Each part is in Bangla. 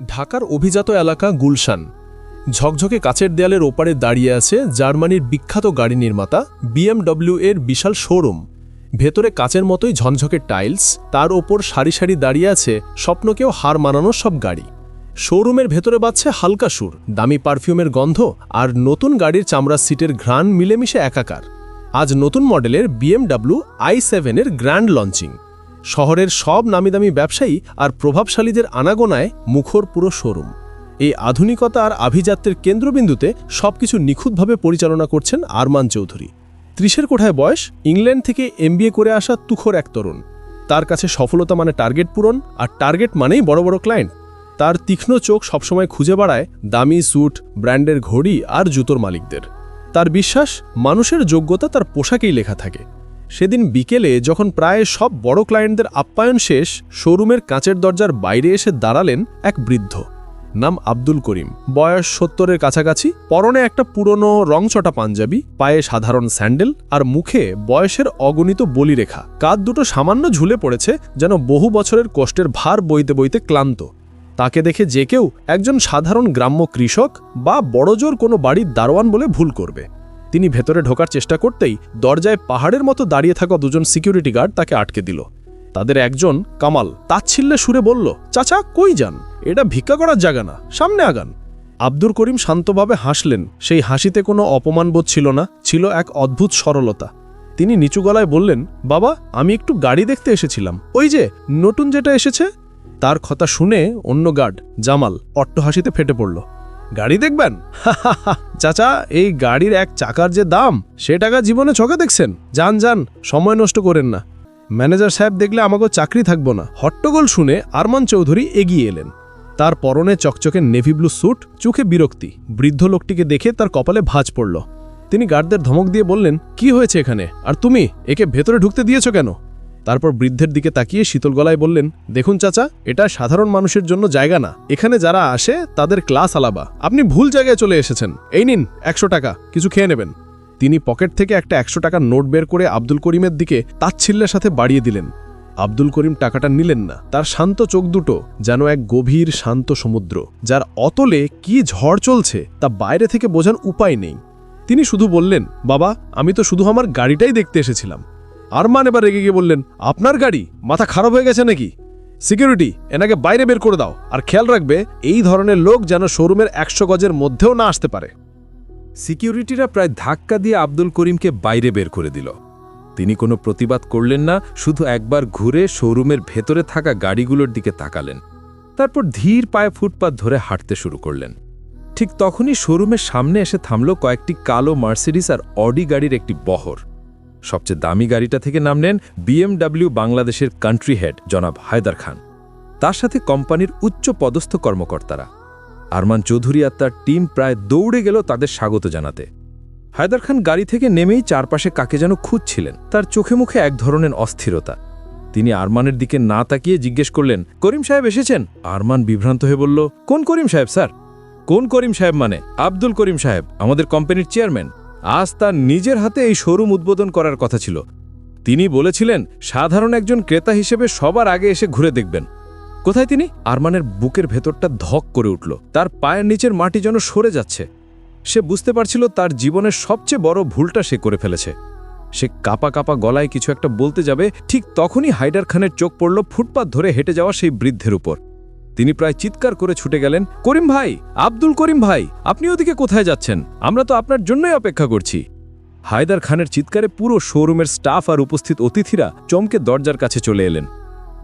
ঢাকার অভিজাত এলাকা গুলশান। ঝকঝকে কাচের দেয়ালের ওপারে দাঁড়িয়ে আছে জার্মানির বিখ্যাত গাড়ি নির্মাতা, বিএমডব্লিউ এর বিশাল শোরুম। ভেতরে কাচের মতোই ঝনঝকে টাইলস, তার ওপর সারি সারি দাঁড়িয়ে আছে স্বপ্নকেও হার মানানো সব গাড়ি। শোরুমের ভেতরে বাজছে হালকা সুর, দামি পারফিউমের গন্ধ আর নতুন গাড়ির চামড়ার সিটের ঘ্রাণ মিলেমিশে একাকার। আজ নতুন মডেলের বিএমডব্লিউ আই সেভেনের গ্র্যান্ড লঞ্চিং। শহরের সব নামিদামি ব্যবসায়ী আর প্রভাবশালীদের আনাগোনায় মুখর পুরো শোরুম। এই আধুনিকতা আর আভিজাত্যের কেন্দ্রবিন্দুতে সবকিছু নিখুঁতভাবে পরিচালনা করছেন আরমান চৌধুরী। ত্রিশের কোঠায় বয়স, ইংল্যান্ড থেকে এমবিএ করে আসা তুখর এক তরুণ। তার কাছে সফলতা মানে টার্গেট পূরণ আর টার্গেট মানেই বড় বড় ক্লায়েন্ট। তার তীক্ষ্ণ চোখ সবসময় খুঁজে বাড়ায় দামি স্যুট, ব্র্যান্ডের ঘড়ি আর জুতোর মালিকদের। তার বিশ্বাস, মানুষের যোগ্যতা তার পোশাকেই লেখা থাকে। সেদিন বিকেলে যখন প্রায় সব বড় ক্লায়েন্টদের আপ্যায়ন শেষ শোরুমের কাঁচের দরজার বাইরে এসে দাঁড়ালেন এক বৃদ্ধ। নাম আব্দুল করিম। বয়স সত্তরের কাছাকাছি। পরনে একটা পুরনো রংচটা পাঞ্জাবি, পায়ে সাধারণ স্যান্ডেল আর মুখে বয়সের অগণিত বলিরেখা। কাঁধ দুটো সামান্য ঝুলে পড়েছে, যেন বহু বছরের কষ্টের ভার বইতে বইতে ক্লান্ত। তাকে দেখে যে কেউ একজন সাধারণ গ্রাম্য কৃষক বা বড়জোর কোনো বাড়ির দারোয়ান বলে ভুল করবে। তিনি ভেতরে ঢোকার চেষ্টা করতেই দরজায় পাহাড়ের মতো দাঁড়িয়ে থাকা দুজন সিকিউরিটি গার্ড তাকে আটকে দিল। তাদের একজন, কামাল, তাচ্ছিল্যে সুরে বলল, চাচা, কই যান? এটা ভিক্ষা করার জায়গা না, সামনে আগান। আব্দুর করিম শান্তভাবে হাসলেন। সেই হাসিতে কোনো অপমানবোধ ছিল না, ছিল এক অদ্ভুত সরলতা। তিনি নিচু গলায় বললেন, বাবা, আমি একটু গাড়ি দেখতে এসেছিলাম। ওই যে, নতুন যেটা এসেছে? তার কথা শুনে অন্য গার্ড, জামাল, অট্টহাসিতে ফেটে পড়ল। গাড়ি দেখবেন? চাচা, এই গাড়ির এক চাকার যে দাম, সে টাকা জীবনে চোখে দেখছেন। যান যান, সময় নষ্ট করেন না। ম্যানেজার সাহেব দেখলে আমাকে চাকরি থাকব না। হট্টগোল শুনে আরমান চৌধুরী এগিয়ে এলেন। তার পরনে চকচকে নেভি ব্লু স্যুট, চোখে বিরক্তি। বৃদ্ধ লোকটিকে দেখে তার কপালে ভাঁজ পড়ল। তিনি গার্ডদের ধমক দিয়ে বললেন, কি হয়েছে এখানে? আর তুমি, একে ভেতরে ঢুকতে দিয়েছ কেন? তারপর বৃদ্ধের দিকে তাকিয়ে শীতল গলায় বললেন, দেখুন চাচা, এটা সাধারণ মানুষের জন্য জায়গা না। এখানে যারা আসে, তাদের ক্লাস আলাবা আপনি ভুল জায়গায় চলে এসেছেন। এই নিন, একশো টাকা, কিছু খেয়ে নেবেন। তিনি পকেট থেকে একটা একশো টাকার নোট বের করে আব্দুল করিমের দিকে তাচ্ছিল্যের সাথে বাড়িয়ে দিলেন। আব্দুল করিম টাকাটা নিলেন না। তার শান্ত চোখ দুটো যেন এক গভীর, শান্ত সমুদ্র, যার অতলে কি ঝড় চলছে তা বাইরে থেকে বোঝার উপায় নেই। তিনি শুধু বললেন, বাবা, আমি তো শুধু আমার গাড়িটাই দেখতে এসেছিলাম। আরমান এবার রেগে গিয়ে বললেন, আপনার গাড়ি? মাথা খারাপ হয়ে গেছে নাকি? সিকিউরিটি, এনাকে বাইরে বের করে দাও। আর খেয়াল রাখবে, এই ধরনের লোক যেন শোরুমের একশো গজের মধ্যেও না আসতে পারে। সিকিউরিটিরা প্রায় ধাক্কা দিয়ে আব্দুল করিমকে বাইরে বের করে দিল। তিনি কোনো প্রতিবাদ করলেন না, শুধু একবার ঘুরে শোরুমের ভেতরে থাকা গাড়িগুলোর দিকে তাকালেন। তারপর ধীর পায়ে ফুটপাত ধরে হাঁটতে শুরু করলেন। ঠিক তখনই শোরুমের সামনে এসে থামল কয়েকটি কালো মার্সিডিস আর অডি গাড়ির একটি বহর। সবচেয়ে দামি গাড়িটা থেকে নামলেন বিএমডব্লিউ বাংলাদেশের কান্ট্রি হেড জনাব হায়দার খান। তার সাথে কোম্পানির উচ্চ পদস্থ কর্মকর্তারা। আরমান চৌধুরী আর তার টিম প্রায় দৌড়ে গেল তাদের স্বাগত জানাতে। হায়দার খান গাড়ি থেকে নেমেই চারপাশে কাকে যেন খুঁজছিলেন। তার চোখে মুখে এক ধরনের অস্থিরতা। তিনি আরমানের দিকে না তাকিয়ে জিজ্ঞেস করলেন, করিম সাহেব এসেছেন? আরমান বিভ্রান্ত হয়ে বলল, কোন করিম সাহেব, স্যার? কোন করিম সাহেব মানে? আব্দুল করিম সাহেব, আমাদের কোম্পানির চেয়ারম্যান আজ তার নিজের হাতে এই শোরুম উদ্বোধন করার কথা ছিল। তিনি বলেছিলেন, সাধারণ একজন ক্রেতা হিসেবে সবার আগে এসে ঘুরে দেখবেন। কোথায় তিনি? আরমানের বুকের ভেতরটা ধক করে উঠল। তার পায়ের নিচের মাটি যেন সরে যাচ্ছে। সে বুঝতে পারছিল তার জীবনের সবচেয়ে বড় ভুলটা সে করে ফেলেছে। সে কাপা কাপা গলায় কিছু একটা বলতে যাবে, ঠিক তখনই হাইডার খানের চোখ পড়ল ফুটপাত ধরে হেঁটে যাওয়া সেই বৃদ্ধের উপর। তিনি প্রায় চিৎকার করে ছুটে গেলেন, করিম ভাই, আব্দুল করিম ভাই, আপনি ওদিকে কোথায় যাচ্ছেন? আমরা তো আপনার জন্যই অপেক্ষা করছি। হায়দার খানের চিৎকারে পুরো শোরুমের স্টাফ আর উপস্থিত অতিথিরা চমকে দরজার কাছে চলে এলেন।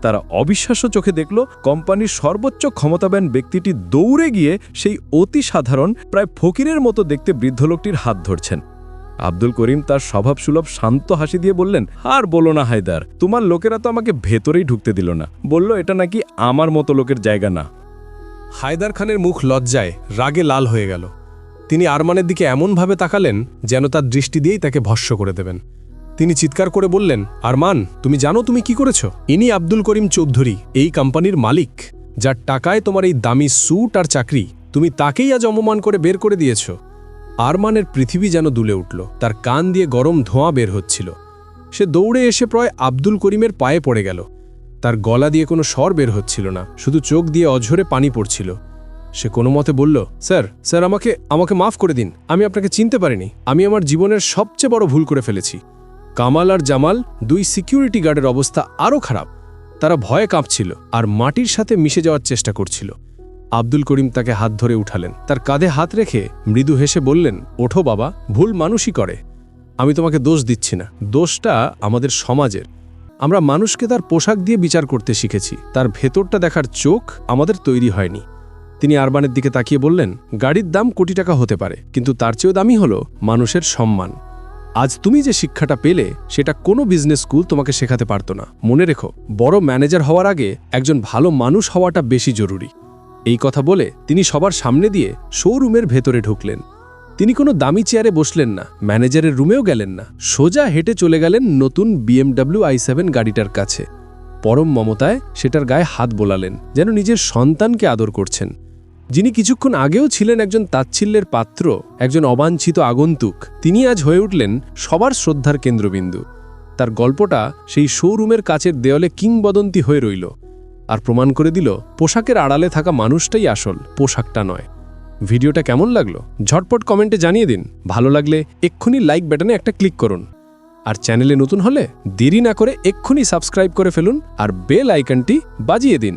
তারা অবিশ্বাস্য চোখে দেখল, কোম্পানির সর্বোচ্চ ক্ষমতাবান ব্যক্তিটি দৌড়ে গিয়ে সেই অতি সাধারণ, প্রায় ফকিরের মতো দেখতে বৃদ্ধ লোকটির হাত ধরছেন। আব্দুল করিম তার স্বভাবসুলভ শান্ত হাসি দিয়ে বললেন, আর বলো না হায়দার, তোমার লোকেরা তো আমাকে ভেতরেই ঢুকতে দিল না। বলল, এটা নাকি আমার মতো লোকের জায়গা না। হায়দার খানের মুখ লজ্জায়, রাগে লাল হয়ে গেল। তিনি আরমানের দিকে এমনভাবে তাকালেন যেন তার দৃষ্টি দিয়েই তাকে ভস্য করে দেবেন। তিনি চিৎকার করে বললেন, আরমান, তুমি জানো তুমি কি করেছ? ইনি আব্দুল করিম চৌধুরী, এই কোম্পানির মালিক, যার টাকায় তোমার এই দামি স্যুট আর চাকরি, তুমি তাকেই আজ অপমান করে বের করে দিয়েছ। আরমানের পৃথিবী যেন দুলে উঠল। তার কান দিয়ে গরম ধোঁয়া বের হচ্ছিল। সে দৌড়ে এসে প্রায় আব্দুল করিমের পায়ে পড়ে গেল। তার গলা দিয়ে কোনো স্বর বের হচ্ছিল না, শুধু চোখ দিয়ে অঝরে পানি পড়ছিল। সে কোনো মতে বলল, স্যার স্যার, আমাকে আমাকে মাফ করে দিন। আমি আপনাকে চিনতে পারিনি। আমি আমার জীবনের সবচেয়ে বড় ভুল করে ফেলেছি। কামাল আর জামাল, দুই সিকিউরিটি গার্ডের অবস্থা আরও খারাপ। তারা ভয়ে কাঁপছিল আর মাটির সাথে মিশে যাওয়ার চেষ্টা করছিল। আব্দুল করিম তাকে হাত ধরে উঠালেন। তার কাঁধে হাত রেখে মৃদু হেসে বললেন, ওঠো বাবা, ভুল মানুষই করে। আমি তোমাকে দোষ দিচ্ছি না। দোষটা আমাদের সমাজের। আমরা মানুষকে তার পোশাক দিয়ে বিচার করতে শিখেছি। তার ভেতরটা দেখার চোখ আমাদের তৈরি হয়নি। তিনি আরবানের দিকে তাকিয়ে বললেন, গাড়ির দাম কোটি টাকা হতে পারে, কিন্তু তার চেয়েও দামি হলো মানুষের সম্মান। আজ তুমি যে শিক্ষাটা পেলে, সেটা কোনো বিজনেস স্কুল তোমাকে শেখাতে পারতো না। মনে রেখো, বড় ম্যানেজার হওয়ার আগে একজন ভালো মানুষ হওয়াটা বেশি জরুরি। এই কথা বলে তিনি সবার সামনে দিয়ে শোরুমের ভেতরে ঢুকলেন। তিনি কোনো দামি চেয়ারে বসলেন না, ম্যানেজারের রুমেও গেলেন না। সোজা হেঁটে চলে গেলেন নতুন বিএমডাব্লিউ আই সেভেন গাড়িটার কাছে। পরম মমতায় সেটার গায়ে হাত বোলালেন, যেন নিজের সন্তানকে আদর করছেন। যিনি কিছুক্ষণ আগেও ছিলেন একজন তাচ্ছিল্যের পাত্র, একজন অবাঞ্ছিত আগন্তুক, তিনি আজ হয়ে উঠলেন সবার শ্রদ্ধার কেন্দ্রবিন্দু। তার গল্পটা সেই শোরুমের কাছের দেওয়ালে কিংবদন্তি হয়ে রইল। আর প্রমাণ করে দিল, পোশাকের আড়ালে থাকা মানুষটাই আসল, পোশাকটা নয়। ভিডিওটা কেমন লাগল? ঝটপট কমেন্টে জানিয়ে দিন। ভালো লাগলে এক্ষুনি লাইক বাটনে একটা ক্লিক করুন। আর চ্যানেলে নতুন হলে দেরি না করে এক্ষুনি সাবস্ক্রাইব করে ফেলুন আর বেল আইকনটি বাজিয়ে দিন।